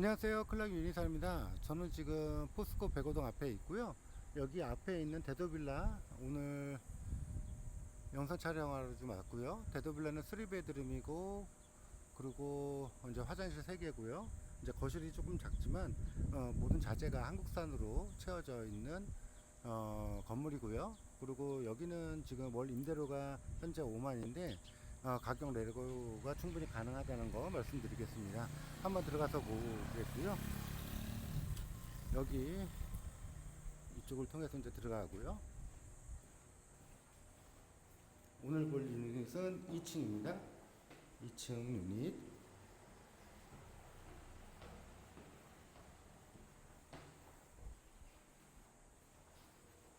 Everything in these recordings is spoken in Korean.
안녕하세요. 클락 유니사입니다. 저는 지금 포스코 백오동 앞에 있고요. 여기 앞에 있는 데도빌라 오늘 영상 촬영하러 좀 왔고요. 데도빌라는 3베드룸이고 그리고 이제 화장실 3개고요. 이제 거실이 조금 작지만 어, 모든 자재가 한국산으로 채워져 있는 어, 건물이고요. 그리고 여기는 지금 월 임대료가 현재 5만인데 어, 가격 내고가 충분히 가능하다는 거 말씀드리겠습니다. 한번 들어가서 보겠고요. 여기 이쪽을 통해서 이제 들어가고요. 오늘 볼 유닛은 2층입니다. 2층 유닛.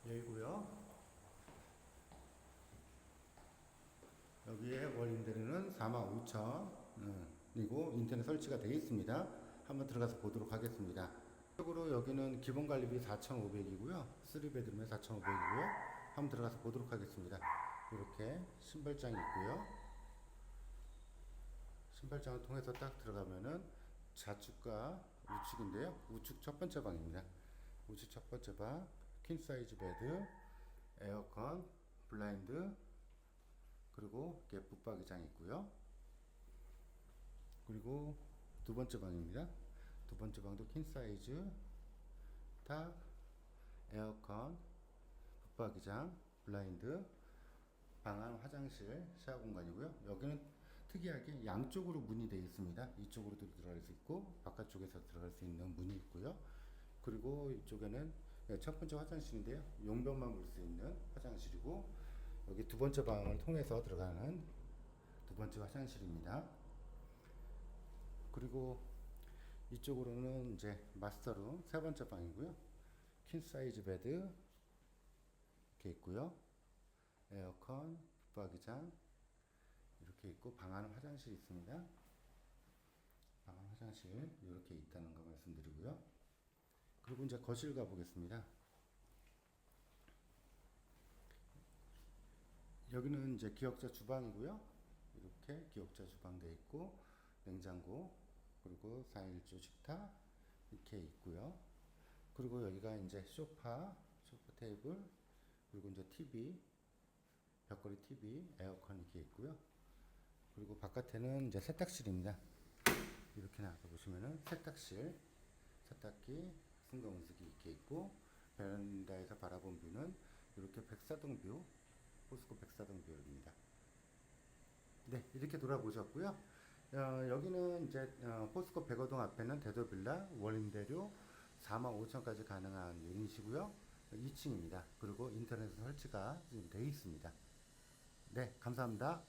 여기고요. 여기에 월 임대료는 45,000원이고 인터넷 설치가 되어 있습니다. 한번 들어가서 보도록 하겠습니다. 쪽으로 여기는 기본 관리비 4,500이고요. 3베드룸에 4,500이고요. 한번 들어가서 보도록 하겠습니다. 이렇게 신발장이 있고요. 신발장을 통해서 딱 들어가면은 좌측과 우측인데요. 우측 첫 번째 방입니다. 우측 첫 번째 방, 퀸 사이즈 베드, 에어컨, 블라인드, 그리고 이렇게 붙박이장이 있고요. 그리고 두 번째 방입니다. 두 번째 방도 퀸 사이즈, 탁, 에어컨, 붙박이장, 블라인드, 방 안, 화장실, 샤워 공간이고요. 여기는 특이하게 양쪽으로 문이 되어 있습니다. 이쪽으로도 들어갈 수 있고 바깥쪽에서 들어갈 수 있는 문이 있고요. 그리고 이쪽에는 네, 첫 번째 화장실인데요. 용변만 볼 수 있는 화장실이고 여기 두 번째 방을 통해서 들어가는 두 번째 화장실입니다. 그리고 이쪽으로는 이제 마스터룸 세 번째 방이고요. 퀸 사이즈 베드 이렇게 있고요. 에어컨, 붙박이장 이렇게 있고 방 안은 화장실이 있습니다. 방 안 화장실 이렇게 있다는 거 말씀드리고요. 그리고 이제 거실 가보겠습니다. 여기는 이제 기역자 주방이고요. 이렇게 기역자 주방 돼 있고 냉장고 그리고 4일조 식탁 이렇게 있고요. 그리고 여기가 이제 소파, 소파 테이블 그리고 이제 TV 벽걸이 TV, 에어컨 이렇게 있고요. 그리고 바깥에는 이제 세탁실입니다. 이렇게 나가 보시면은 세탁실, 세탁기, 승강원석이 이렇게 있고 베란다에서 바라본 뷰는 이렇게 백사동 뷰, 포스코 백사동 뷰입니다. 네, 이렇게 돌아보셨고요. 어, 여기는 이제 어, 포스코 백어동 앞에는 대도빌라 월임대료 4만 5천까지 가능한 유닛이고요. 2층입니다. 그리고 인터넷 설치가 지금 되어 있습니다. 네, 감사합니다.